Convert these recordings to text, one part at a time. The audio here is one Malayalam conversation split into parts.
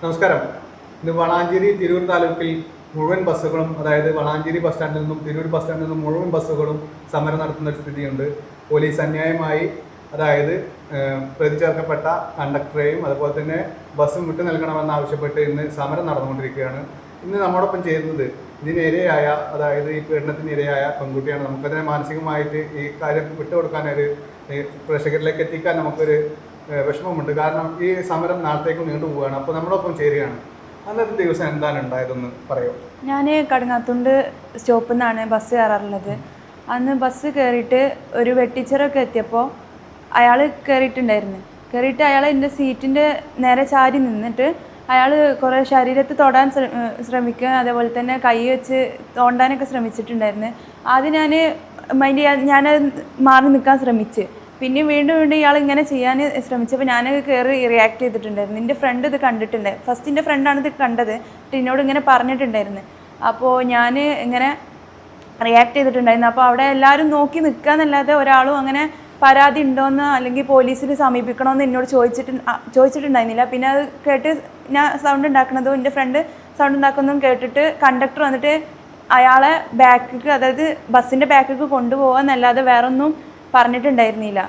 നമസ്കാരം. ഇന്ന് വളാഞ്ചേരി തിരൂർ താലൂക്കിൽ മുഴുവൻ ബസ്സുകളും അതായത് വളാഞ്ചേരി ബസ് സ്റ്റാൻഡിൽ നിന്നും തിരൂർ ബസ് സ്റ്റാൻഡിൽ നിന്നും മുഴുവൻ ബസ്സുകളും സമരം നടത്തുന്ന ഒരു സ്ഥിതിയുണ്ട്. പോലീസ് അന്യായമായി അതായത് ഏഹ്, പ്രതി ചേർക്കപ്പെട്ട കണ്ടക്ടറെയും അതുപോലെ തന്നെ ബസ്സും വിട്ടു നൽകണമെന്ന് ആവശ്യപ്പെട്ട് ഇന്ന് സമരം നടന്നുകൊണ്ടിരിക്കുകയാണ്. ഇന്ന് നമ്മോടൊപ്പം ചേരുന്നത് ഇതിനിരയായ അതായത് ഈ പീഡനത്തിനിരയായ പെൺകുട്ടിയാണ്. നമുക്കതിനെ മാനസികമായിട്ട് ഈ കാര്യം വിട്ടുകൊടുക്കാനൊരു പ്രേക്ഷകരിലേക്ക് എത്തിക്കാൻ നമുക്കൊരു വിഷമമുണ്ട്. കാരണം ഈ സമരം നാളത്തേക്ക് നീണ്ടുപോവുകയാണ് അപ്പോൾ നമ്മളൊപ്പം ചേരുകയാണ്. അന്നത്തെ ദിവസം എന്താണ് ഉണ്ടായതെന്ന് പറയോ? ഞാൻ കടങ്ങാത്തുണ്ട് സ്റ്റോപ്പിൽ നിന്നാണ് ബസ് കയറാറുള്ളത്. അന്ന് ബസ് കയറിയിട്ട് ഒരു വെട്ടിച്ചറൊക്കെ എത്തിയപ്പോൾ അയാൾ കയറിയിട്ടുണ്ടായിരുന്നു. കയറിയിട്ട് അയാൾ എന്റെ സീറ്റിന്റെ നേരെ ചാരി നിന്നിട്ട് അയാൾ കുറേ ശരീരത്ത് തൊടാൻ ശ്രമിക്കുക അതേപോലെ തന്നെ കൈ വെച്ച് തോണ്ടാനൊക്കെ ശ്രമിച്ചിട്ടുണ്ടായിരുന്നു. ആദ്യം ഞാൻ മൈൻഡ് ഞാൻ മാറി നിൽക്കാൻ ശ്രമിച്ച്. പിന്നെ വീണ്ടും വീണ്ടും ഇയാൾ ഇങ്ങനെ ചെയ്യാൻ ശ്രമിച്ചപ്പോൾ ഞാൻ കയറി റിയാക്ട് ചെയ്തിട്ടുണ്ടായിരുന്നു. എന്റെ ഫ്രണ്ട് ഇത് കണ്ടിട്ടുണ്ട്. ഫസ്റ്റ് എന്റെ ഫ്രണ്ടാണ് ഇത് കണ്ടത്. എന്നോട് ഇങ്ങനെ പറഞ്ഞിട്ടുണ്ടായിരുന്നു. അപ്പോൾ ഞാൻ ഇങ്ങനെ റിയാക്ട് ചെയ്തിട്ടുണ്ടായിരുന്നു. അപ്പോൾ അവിടെ എല്ലാവരും നോക്കി നിൽക്കാന്നല്ലാതെ ഒരാളും അങ്ങനെ പരാതി ഉണ്ടോയെന്ന് അല്ലെങ്കിൽ പോലീസിൽ സമീപിക്കണമെന്ന് എന്നോട് ചോദിച്ചിട്ട് ചോദിച്ചിട്ടുണ്ടായിരുന്നില്ല. പിന്നെ അത് കേട്ട് ഞാൻ സൗണ്ട് ഉണ്ടാക്കുന്നതും എന്റെ ഫ്രണ്ട് സൗണ്ട് ഉണ്ടാക്കുന്നതും കേട്ടിട്ട് കണ്ടക്ടർ വന്നിട്ട് അയാളെ ബാക്കിക്ക് അതായത് ബസ്സിന്റെ ബാക്കിക്ക് കൊണ്ടുപോകാമെന്നല്ലാതെ വേറെ ഒന്നും പറഞ്ഞിട്ടുണ്ടായിരുന്നില്ല.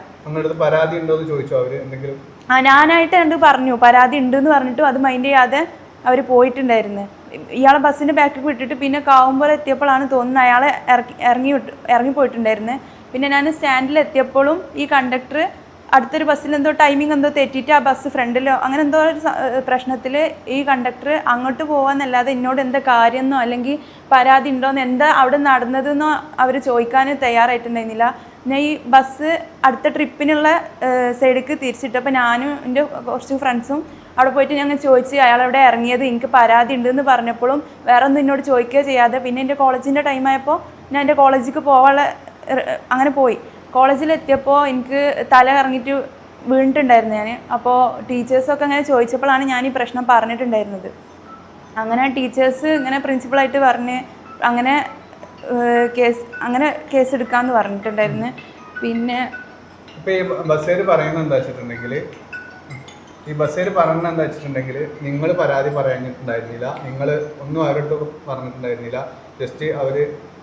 പരാതി ഉണ്ടോ എന്ന് ചോദിച്ചോ അവർ എന്തെങ്കിലും? ആ ഞാനായിട്ട് കണ്ട് പറഞ്ഞു? പരാതി ഉണ്ടെന്ന് പറഞ്ഞിട്ടും അത് മൈൻഡ് ചെയ്യാതെ അവർ പോയിട്ടുണ്ടായിരുന്നു. ഇയാളെ ബസ്സിന്റെ ബാക്കിൽ വിട്ടിട്ട് പിന്നെ കാവുമ്പോൾ എത്തിയപ്പോഴാണ് തോന്നുന്നത് അയാളെ ഇറക്കി ഇറങ്ങി വിട്ട് ഇറങ്ങി പോയിട്ടുണ്ടായിരുന്നു. പിന്നെ ഞാൻ സ്റ്റാൻഡിൽ എത്തിയപ്പോഴും ഈ കണ്ടക്ടർ അടുത്തൊരു ബസ്സിൽ എന്തോ ടൈമിംഗ് എന്തോ തെറ്റിയിട്ട് ആ ബസ് ഫ്രണ്ടിലോ അങ്ങനെ എന്തോ ഒരു പ്രശ്നത്തിൽ ഈ കണ്ടക്ടർ അങ്ങോട്ട് പോകാന്നല്ലാതെ എന്നോട് എന്താ കാര്യമെന്നോ അല്ലെങ്കിൽ പരാതി ഉണ്ടോയെന്ന് എന്താ അവിടെ നടന്നതെന്നോ അവർ ചോദിക്കാൻ തയ്യാറായിട്ടുണ്ടായിരുന്നില്ല. പിന്നെ ഈ ബസ് അടുത്ത ട്രിപ്പിനുള്ള സൈഡിലേക്ക് തിരിച്ചിട്ടപ്പോൾ ഞാനും എന്റെ കുറച്ച് ഫ്രണ്ട്സും അവിടെ പോയിട്ട് ഞങ്ങൾ ചോദിച്ച് അയാൾ അവിടെ ഇറങ്ങിയത്? എനിക്ക് പരാതി ഉണ്ടെന്ന് പറഞ്ഞപ്പോഴും വേറെ ഒന്നും എന്നോട് ചോദിക്കുക ചെയ്യാതെ പിന്നെ എന്റെ കോളേജിന്റെ ടൈമായപ്പോൾ ഞാൻ എന്റെ കോളേജിലേക്ക് പോകാനുള്ള അങ്ങനെ പോയി. കോളേജിലെത്തിയപ്പോൾ എനിക്ക് തല കറങ്ങിയിട്ട് വീണിട്ടുണ്ടായിരുന്നു ഞാൻ. അപ്പോൾ ടീച്ചേഴ്സൊക്കെ അങ്ങനെ ചോദിച്ചപ്പോഴാണ് ഞാൻ ഈ പ്രശ്നം പറഞ്ഞിട്ടുണ്ടായിരുന്നത്. അങ്ങനെ ടീച്ചേഴ്സ് ഇങ്ങനെ പ്രിൻസിപ്പളായിട്ട് പറഞ്ഞ് അങ്ങനെ കേസ് അങ്ങനെ കേസ് എടുക്കാമെന്ന് പറഞ്ഞിട്ടുണ്ടായിരുന്നു. പിന്നെ ഇപ്പോൾ ഈ ബസ്സേര് പറയുന്നത് എന്താ വെച്ചിട്ടുണ്ടെങ്കിൽ ഈ ബസ്സേര് പറയുന്നത് എന്താ വെച്ചിട്ടുണ്ടെങ്കിൽ നിങ്ങൾ പരാതി പറയാനിട്ടുണ്ടായിരുന്നില്ല നിങ്ങൾ ഒന്നും അവരുടെ പറഞ്ഞിട്ടുണ്ടായിരുന്നില്ല. ജസ്റ്റ് അവർ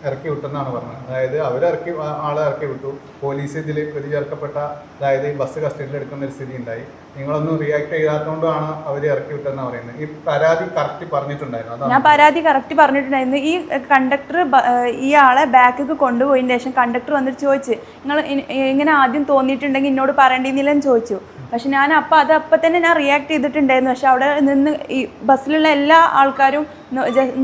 ഇറക്കി വിട്ടെന്നാണ് പറഞ്ഞത്. അതായത് അവരിറക്കി ആളെ ഇറക്കി വിട്ടു. പോലീസ് ഇതിൽ പ്രതി ചേർക്കപ്പെട്ട അതായത് ഈ ബസ് കസ്റ്റഡിയിൽ എടുക്കുന്ന ഒരു സ്ഥിതി ഉണ്ടായി. നിങ്ങളൊന്നും റിയാക്ട് ചെയ്യാത്തതുകൊണ്ടാണ് അവർ ഇറക്കി വിട്ടെന്നാണ് പറയുന്നത്. ഈ പരാതി കറക്റ്റ് പറഞ്ഞിട്ടുണ്ടായിരുന്നു. ഞാൻ പരാതി കറക്റ്റ് പറഞ്ഞിട്ടുണ്ടായിരുന്നു. ഈ കണ്ടക്ടർ ഈ ആളെ ബാക്കിൽ കൊണ്ടുപോയതിന് ശേഷം കണ്ടക്ടർ വന്നിട്ട് ചോദിച്ച് നിങ്ങൾ ഇങ്ങനെ ആദ്യം തോന്നിയിട്ടുണ്ടെങ്കിൽ എന്നോട് പറയേണ്ടിയിരുന്നില്ലെന്ന് ചോദിച്ചു. പക്ഷെ ഞാൻ അപ്പം അത് അപ്പം തന്നെ ഞാൻ റിയാക്ട് ചെയ്തിട്ടുണ്ടായിരുന്നു. പക്ഷെ അവിടെ നിന്ന് ഈ ബസ്സിലുള്ള എല്ലാ ആൾക്കാരും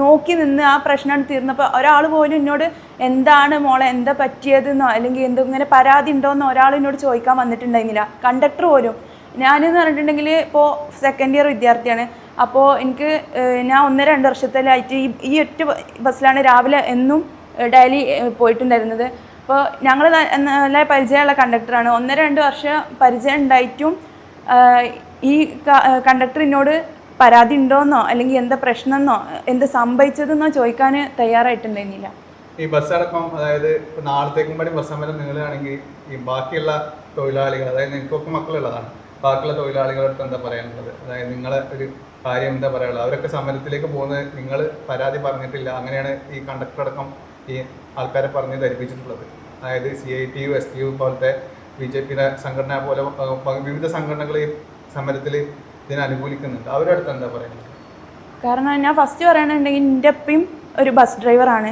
നോക്കി നിന്ന് ആ പ്രശ്നം തീർന്നപ്പോൾ ഒരാൾ പോലും എന്നോട് എന്താണ് മോളെ എന്താ പറ്റിയതെന്നോ അല്ലെങ്കിൽ എന്തോ ഇങ്ങനെ പരാതി ഉണ്ടോയെന്നോ ഒരാൾ എന്നോട് ചോദിക്കാൻ വന്നിട്ടുണ്ടായിരുന്നില്ല. കണ്ടക്ടർ പോലും. ഞാനെന്ന് പറഞ്ഞിട്ടുണ്ടെങ്കിൽ ഇപ്പോൾ സെക്കൻഡ് ഇയർ വിദ്യാർത്ഥിയാണ്. അപ്പോൾ എനിക്ക് ഞാൻ ഒന്നര രണ്ട് വർഷത്തിലായിട്ട് ഈ ഈ ഒറ്റ ബസ്സിലാണ് രാവിലെ എന്നും ഡെയിലി പോയിട്ടുണ്ടായിരുന്നത്. അപ്പോൾ ഞങ്ങൾ നല്ല പരിചയമുള്ള കണ്ടക്ടറാണ് ഒന്നര രണ്ട് വർഷം പരിചയം ഉണ്ടായിട്ടും ഈ കണ്ടക്ടർ എന്നോട് പരാതി ഉണ്ടോന്നോ? അല്ലെങ്കിൽ എന്താ പ്രശ്നമെന്നോ എന്താ സംഭവിച്ചതെന്നോ ചോദിക്കാൻ തയ്യാറായിട്ടുണ്ടായിരുന്നില്ല. ഈ ബസ് അടക്കം അതായത് ഇപ്പൊ നാളത്തേക്കും കൂടി ബസ് സമരം നീളുകയാണെങ്കിൽ ഈ ബാക്കിയുള്ള തൊഴിലാളികൾ അതായത് നിങ്ങൾക്കൊക്കെ മക്കളുള്ളതാണ്. ബാക്കിയുള്ള തൊഴിലാളികളുടെ അടുത്ത് എന്താ പറയാനുള്ളത്? അതായത് നിങ്ങളെ ഒരു കാര്യം എന്താ പറയാനുള്ളത്? അവരൊക്കെ സമരത്തിലേക്ക് പോകുന്നത് നിങ്ങൾ പരാതി പറഞ്ഞിട്ടില്ല. അങ്ങനെയാണ് ഈ കണ്ടക്ടർ അടക്കം ഈ ആൾക്കാരെ പറഞ്ഞ് ധരിപ്പിച്ചിട്ടുള്ളത്. അതായത് C I T U S T U പോലത്തെ ബി ജെ പിയുടെ സംഘടന പോലെ വിവിധ സംഘടനകൾ സമരത്തിൽ ഇതിനെ അനുകൂലിക്കുന്നുണ്ട്. അവരുടെ അടുത്ത് എന്താ പറയുന്നത്? കാരണം ഞാൻ ഫസ്റ്റ് പറയണുണ്ടെങ്കിൽ എന്റെ അപ്പയും ഒരു ബസ് ഡ്രൈവറാണ്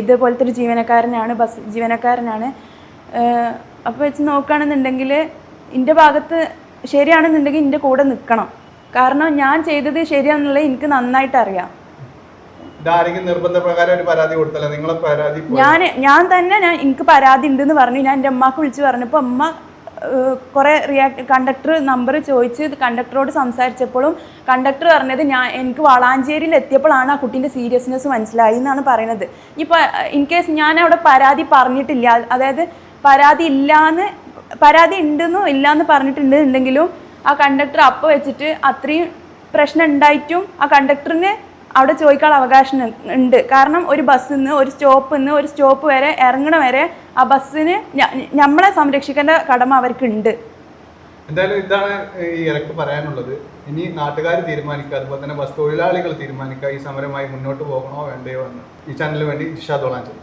ഇതുപോലത്തെ ഒരു ജീവനക്കാരനാണ് ബസ് ജീവനക്കാരനാണ്. അപ്പോൾ വെച്ച് നോക്കുകയാണെന്നുണ്ടെങ്കിൽ എന്റെ ഭാഗത്ത് ശരിയാണെന്നുണ്ടെങ്കിൽ എന്റെ കൂടെ നിൽക്കണം. കാരണം ഞാൻ ചെയ്തത് ശരിയാണെന്നുള്ളത് എനിക്ക് നന്നായിട്ട് അറിയാം. ഒരു പരാതി നിങ്ങളെ പരാതി ഞാൻ ഞാൻ തന്നെ ഞാൻ എനിക്ക് പരാതി ഉണ്ടെന്ന് പറഞ്ഞു. ഞാൻ എന്റെ അമ്മയ്ക്ക് വിളിച്ച് പറഞ്ഞപ്പോൾ അമ്മ കുറെ റിയാക്ട് കണ്ടക്ടർ നമ്പർ ചോദിച്ച് കണ്ടക്ടറോട് സംസാരിച്ചപ്പോഴും കണ്ടക്ടർ പറഞ്ഞത് ഞാൻ എനിക്ക് വളാഞ്ചേരിയിൽ എത്തിയപ്പോഴാണ് ആ കുട്ടീന്റെ സീരിയസ്നെസ് മനസ്സിലായി എന്നാണ് പറയുന്നത് ഇപ്പോൾ ഇൻ കേസ് ഞാൻ അവിടെ പരാതി പറഞ്ഞിട്ടില്ല അതായത് പരാതി ഇല്ലാന്ന് പരാതി ഉണ്ടെന്നോ ഇല്ലാന്ന് പറഞ്ഞിട്ടുണ്ടെങ്കിലും ആ കണ്ടക്ടർ അപ്പോൾ വെച്ചിട്ട് അത്രയും പ്രശ്നം ഉണ്ടായിട്ടും ആ കണ്ടക്ടറിന് അവിടെ ചോദിക്കാനുള്ള അവകാശം ഉണ്ട്. കാരണം ഒരു ബസ്സിൽ നിന്ന് ഒരു സ്റ്റോപ്പിൽ നിന്ന് ഒരു സ്റ്റോപ്പ് വരെ ഇറങ്ങണ വരെ ആ ബസ്സിന് നമ്മളെ സംരക്ഷിക്കേണ്ട കടമ അവർക്കുണ്ട്. എന്തായാലും ഇതാണ് ഈ ഇറക്ക് പറയാനുള്ളത്. ഇനി നാട്ടുകാർ തീരുമാനിക്കുക അതുപോലെ തന്നെ ബസ് തൊഴിലാളികൾ തീരുമാനിക്കുക ഈ സമരമായി മുന്നോട്ട് പോകണോ വേണ്ടയോ എന്ന്. ഈ ചാനലിന് വേണ്ടി ഇഷാദോളാഞ്ചലി